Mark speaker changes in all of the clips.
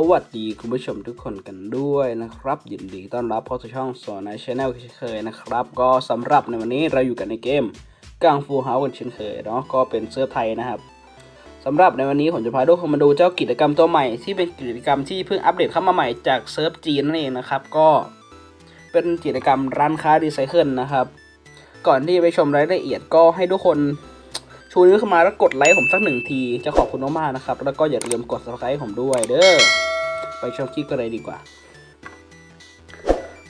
Speaker 1: สวัสดีคุณผู้ชมทุกคนกันด้วยนะครับ ยินดีต้อนรับเข้าสู่ช่องสอนในช anel เคยนะครับ ก็สำหรับในวันนี้เราอยู่กันในเกมกังฟูเฮากันเช่นเคยเนาะก็เป็นเสื้อร์ฟไทยนะครับสำหรับในวันนี้ผมจะพาทุกคนมาดูเจ้ากิจกรรมตัวใหม่ที่เป็นกิจกรรมที่เพิ่งอัปเดตเข้ามาใหม่จากเซิร์ฟจีนนั่นเองนะครับ ก็เป็นกิจกรรมร้านค้ารีไซเคิลนะครับ ก่อนที่จะไปชมรายละเอียดก็ให้ทุกคนชูนิ้วขึ้นมาแล้วกดไลค์ผมสักหนึ่งที จะขอบคุณมากๆนะครับ แล้วก็อย่าลืมกด subscribe ผมด้วยเด้อ ไปชมคลิปกันเลยดีกว่า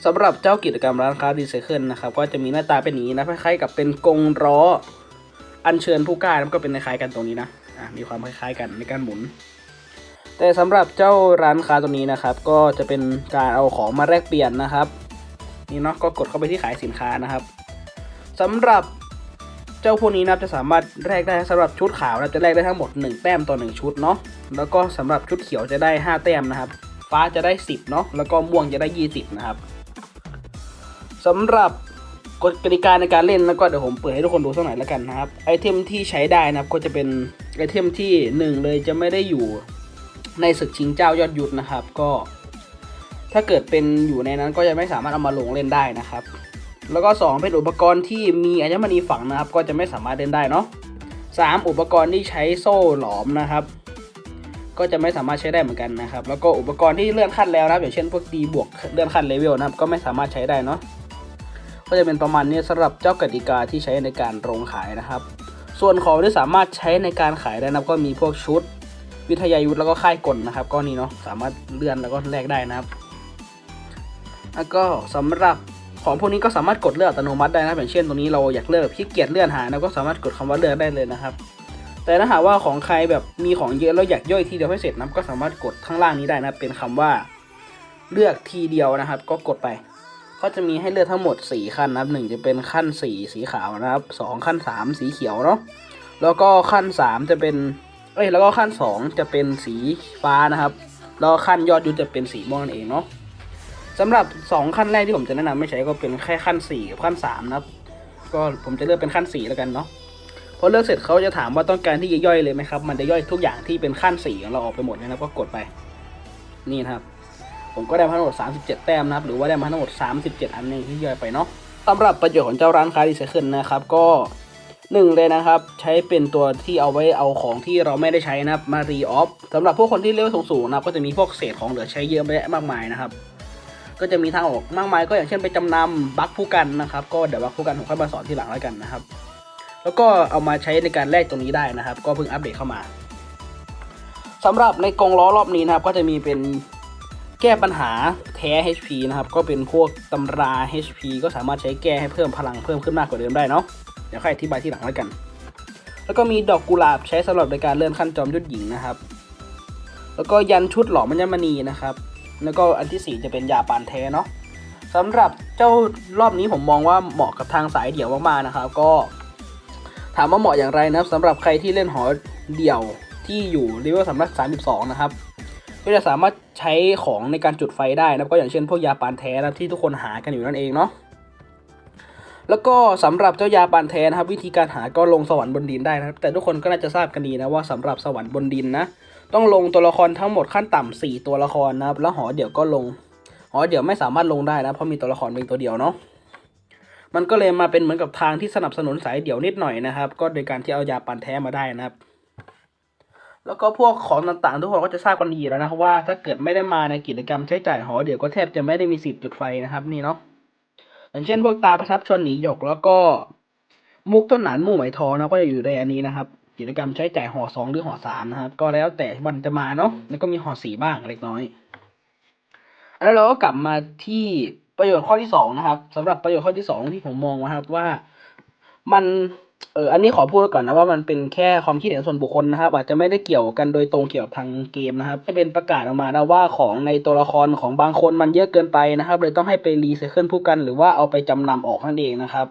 Speaker 1: สำหรับเจ้ากิจกรรมร้านค้ารีไซเคิลนะครับก็จะมีหน้าตาเป็นนี้นะคล้ายๆกับเป็นกรงล้อ อัญเชิญผู้กล้าแล้วก็เป็นคล้ายๆกันตรงนี้นะะมีความคล้ายๆกันในการหมุน แต่สำหรับเจ้าร้านค้าตัวนี้นะครับ ก็จะเป็นการเอาของมาแลกเปลี่ยนนะครับ นี่เนาะก็กดเข้าไปที่ขายสินค้านะครับสำหรับ เจ้าพวกนี้นะครับจะสามารถแลกได้สำหรับชุดขาวนะจะแลกได้ทั้งหมด 1 แต้มต่อ 1 ชุดเนาะแล้วก็สำหรับชุดเขียวจะได้ 5 แต้มนะครับ ฟ้าจะได้ 10เนาะแล้วก็ม่วงจะได้ 20 นะครับสำหรับกฎกติกาในการเล่นแล้วก็เดี๋ยวผมเปิดให้ทุกคนดูสักหน่อยแล้วกันนะครับไอเทมที่ใช้ได้นะครับก็จะเป็นไอเทมที่หนึ่งเลยจะไม่ได้อยู่ในศึกชิงเจ้ายอดยุทธนะครับ ก็ ถ้าเกิดเป็นอยู่ในนั้นก็จะไม่สามารถเอามาลงเล่นได้นะครับ แล้วก็ 2 เป็นอุปกรณ์ที่มีอัญมณีฝังนะครับ ก็จะไม่สามารถเล่นได้เนาะสามอุปกรณ์ที่ใช้โซ่หลอมนะครับ ก็จะไม่สามารถใช้ได้เหมือนกันนะครับ แล้วก็อุปกรณ์ที่เลื่อนขั้นแล้วนะครับอย่างเช่นพวกดีบวกเลื่อนขั้นเลเวลนะครับ ก็ไม่สามารถใช้ได้เนาะก็จะเป็นประมาณนี้สำหรับเจ้ากติกาที่ใช้ในการลงขายนะครับ ส่วนของที่สามารถใช้ในการขายได้นะครับ ก็มีพวกชุด วิทยายุทธแล้วก็ค่ายกลนะครับ ก็นี่เนาะสามารถเลื่อนแล้วก็แลกได้นะครับแล้วก็สำหรับ ของพวกนี้ก็สามารถกดเลือกอัตโนมัติได้นะอย่างเช่นตรงนี้เราอยากเลือกแบบขี้เกียจเลื่อนหานะก็สามารถกดคำว่าเลือกได้เลยนะครับ แต่ถ้าหากว่าของใครแบบมีของเยอะแล้วอยากย่อยทีเดียวให้เสร็จนะก็สามารถกดข้างล่างนี้ได้นะเป็นคำว่าเลือกทีเดียวนะครับ ก็กดไป ก็จะมีให้เลือกทั้งหมด 4 ขั้นนะครับหนึ่งจะเป็นขั้น 4 สีขาวนะครับสองขั้น 3 สีเขียวเนาะแล้วก็ขั้น 3 จะเป็นเอ้ยแล้วก็ขั้น 2 จะเป็นสีฟ้านะครับแล้วขั้นยอดยุทธจะเป็นสีม่วงนั่นเองเนาะ สำหรับ 2 ขั้นแรกที่ผมจะแนะนำไม่ใช้ก็เป็นแค่ขั้น4กับขั้น3นะครับ ก็ผมจะเลือกเป็นขั้น 4 แล้วกันเนาะพอเลือกเสร็จเขาจะถามว่าต้องการที่จะย่อยเลยไหมครับ มันจะย่อยทุกอย่างที่เป็นขั้น4ของเราออกไปหมดนะครับก็กดไป นี่นะครับ ผมก็ได้มาทั้งหมด 37 แต้มนะครับ หรือว่าได้มาทั้งหมด 37 อันนี้ที่ย่อยไปเนาะสำหรับประโยชน์ของเจ้าร้านค้ารีไซเคิลนะครับก็หนึ่งเลยนะครับใช้เป็นตัวที่เอาไว้เอาของที่เราไม่ได้ใช้นะครับมารีออฟสำหรับพวกคนที่เลเวลสูงๆนะครับก็จะมีพวกเศษของเหลือใช้เยอะแยะมากมายนะครับ ก็จะมีทางออกมากมายก็อย่างเช่นไปจำนำบัคผู้กันนะครับ ก็เดี๋ยวบัคผู้กันผมค่อยมาสอนทีหลังแล้วกันนะครับ แล้วก็เอามาใช้ในการแลกตรงนี้ได้นะครับ ก็เพิ่งอัปเดตเข้ามาสำหรับในกรงล้อรอบนี้นะครับ ก็จะมีเป็นแก้ปัญหาแท้ HP นะครับ ก็เป็นพวกตำรา HP ก็สามารถใช้แก้ให้เพิ่มพลังเพิ่มขึ้นมากกว่าเดิมได้เนาะเดี๋ยวค่อยอธิบายทีหลังแล้วกัน แล้วก็มีดอกกุหลาบใช้สำหรับในการเลื่อนขั้นจอมยุทธหญิงนะครับ แล้วก็ยันชุดหล่อมัญมณีนะครับ แล้วก็อันที่สี่จะเป็นยาปานแท้เนาะสำหรับเจ้ารอบนี้ผมมองว่าเหมาะกับทางสายเดี่ยวมากๆนะครับ ก็ถามว่าเหมาะอย่างไรนะสำหรับใครที่เล่นหอเดี่ยวที่อยู่เลเวลสามร้อยสามสิบสองนะครับก็จะสามารถใช้ของในการจุดไฟได้นะก็อย่างเช่นพวกยาปานแท้นะที่ทุกคนหากันอยู่นั่นเองเนาะแล้วก็สำหรับเจ้ายาปานแท้นะครับ วิธีการหาก็ลงสวรรค์บนดินได้นะครับ แต่ทุกคนก็น่าจะทราบกันดีนะว่าสำหรับสวรรค์บนดินนะ ต้องลงตัวละครทั้งหมดขั้นต่ำสี่ตัวละครนะครับ แล้วหอเดี่ยวก็ลง หอเดี่ยวไม่สามารถลงได้นะ เพราะมีตัวละครเพียงตัวเดียวเนาะมันก็เลยมาเป็นเหมือนกับทางที่สนับสนุนสายเดี่ยวนิดหน่อยนะครับ ก็โดยการที่เอายาปันแท้มาได้นะครับ แล้วก็พวกของต่างๆ ทุกคนก็จะทราบกันดีแล้วนะครับว่าถ้าเกิดไม่ได้มาในกิจกรรมใช้จ่ายหอเดี่ยวก็แทบจะไม่ได้มีสิทธิ์จุดไฟนะครับนี่เนาะอย่างเช่น พวกตาประทับชนหนีหยกแล้วก็มุกต้นหนานหมู่ไหมทองนะก็จะอยู่ในอันนี้นะครับ กิจกรรมใช้จ่ายห่อสองหรือห่อสามนะครับ ก็แล้วแต่วันจะมาเนาะแล้วก็มีห่อสี่บ้างเล็กน้อยแล้วเราก็กลับมาที่ประโยชน์ข้อที่สองนะครับสำหรับประโยชน์ข้อที่สองที่ผมมองนะครับว่ามันเอออันนี้ขอพูดก่อนนะว่ามันเป็นแค่ความคิดเห็นส่วนบุคคลนะครับ อาจจะไม่ได้เกี่ยวกันโดยตรงเกี่ยวกับทางเกมนะครับให้เป็นประกาศออกมานะว่าของในตัวละครของบางคนมันเยอะเกินไปนะครับเลยต้องให้ไปรีไซเคิลผู้กัน หรือว่าเอาไปจำนำออกนั่นเองนะครับ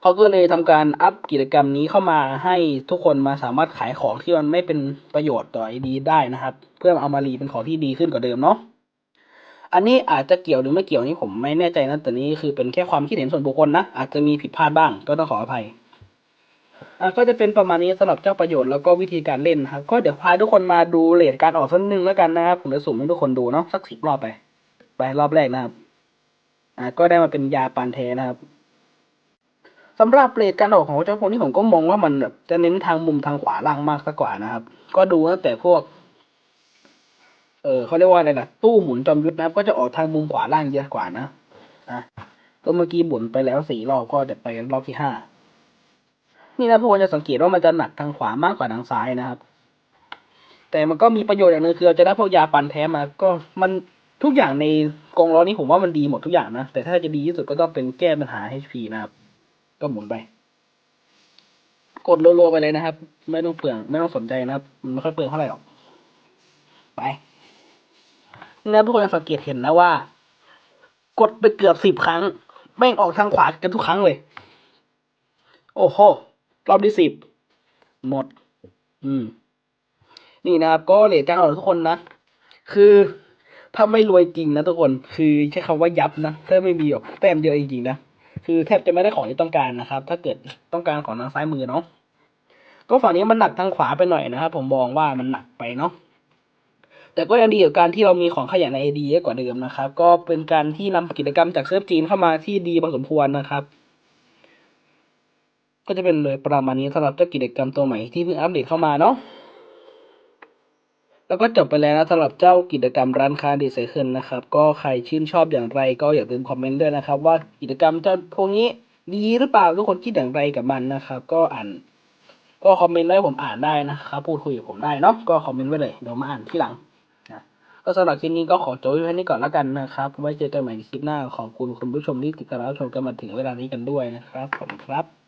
Speaker 1: เขาก็เลยทำการอัพกิจกรรมนี้เข้ามาให้ทุกคนมาสามารถขายของที่มันไม่เป็นประโยชน์ต่อไอดีได้นะครับ เพื่อเอามารีเป็นของที่ดีขึ้นกว่าเดิมเนาะอันนี้อาจจะเกี่ยวหรือไม่เกี่ยวนี่ผมไม่แน่ใจนะแต่นี้คือเป็นแค่ความคิดเห็นส่วนบุคคลนะอาจจะมีผิดพลาดบ้างก็ต้องขออภัยอะก็จะเป็นประมาณนี้สำหรับเจ้าประโยชน์แล้วก็วิธีการเล่นครับก็เดี๋ยวพาทุกคนมาดูเลทการออกสักนึงแล้วกันนะครับผมจะสุ่มให้ทุกคนดูเนาะสักสิบรอบไป ไปรอบแรกนะครับอะก็ได้มาเป็นยาปานแท้นะครับ สำหรับเลทการออกของเจ้าพวกนี้ผมก็มองว่ามันแบบจะเน้นทางมุมทางขวาล่างมากสักว่านะครับ ก็ดูตั้งแต่พวก เออเขาเรียกว่าอะไรนะตู้หมุนจอมยุทธนะก็จะออกทางมุมขวาล่างเยอะกว่านะอะก็เมื่อกี้หมุนไปแล้วสี่รอบก็เดี๋ยวไปกันรอบที่ห้านี่นะพวกคนจะสังเกตว่ามันจะหนักทางขวามากกว่าทางซ้ายนะครับ แต่มันก็มีประโยชน์อย่างหนึ่งคือเราจะได้พวกยาปันแท้มา ก็มันทุกอย่างในกองล้อนี้ผมว่ามันดีหมดทุกอย่างนะแต่ถ้าจะดีที่สุดก็ต้องเป็นแก้ปัญหา HP นะครับ ก็หมุนไป กดรัวๆไปเลยนะครับ ไม่ต้องเปลืองไม่ต้องสนใจนะครับ มันไม่ค่อยเปลืองเท่าไหร่หรอก ไปนี่นะพวกคนจะสังเกตเห็นนะว่า กดไปเกือบสิบครั้ง แม่งออกทางขวากันทุกครั้งเลย โอ้โห รอบที่สิบหมด อืม นี่นะครับ ก็เหรียญการออกทุกคนนะ คือถ้าไม่รวยจริงนะทุกคน คือใช้คำว่ายับนะ ถ้าไม่มีแบบแต้มเดียวจริงๆนะ คือแทบจะไม่ได้ของที่ต้องการนะครับ ถ้าเกิดต้องการของทางซ้ายมือเนาะก็ฝั่งนี้มันหนักทางขวาไปหน่อยนะครับ ผมมองว่ามันหนักไปเนาะแต่ก็ยังดีกับการที่เรามีของขยะใน AD เยอะกว่าเดิมนะครับ ก็เป็นการที่นำกิจกรรมจากเซิร์ฟจีนเข้ามาที่ดีพอสมควรนะครับ ก็จะเป็นเลยประมาณนี้สำหรับเจ้ากิจกรรมตัวใหม่ที่เพิ่งอัปเดตเข้ามาเนาะ แล้วก็จบไปแล้วนะสำหรับเจ้ากิจกรรมร้านค้าดีไซเคิลนะครับ ก็ใครชื่นชอบอย่างไรก็อย่าลืมคอมเมนต์ด้วยนะครับ ว่ากิจกรรมเจ้าพวกนี้ดีหรือเปล่าทุกคนคิดอย่างไรกับมันนะครับ ก็อ่าน ก็คอมเมนต์ไว้ให้ผมอ่านได้นะครับพูดคุยกับผมได้เนาะก็คอมเมนต์ไว้เลยเดี๋ยวมาอ่านที่หลังนะก็สำหรับคลิปนี้ก็ขอจบไว้แค่นี้ก่อนแล้วกันนะครับไว้เจอกันใหม่คลิปหน้าขอบคุณคุณผู้ชมที่ติดตามรับชมกันมาถึงเวลานี้กันด้วยนะครับขอบคุณครับ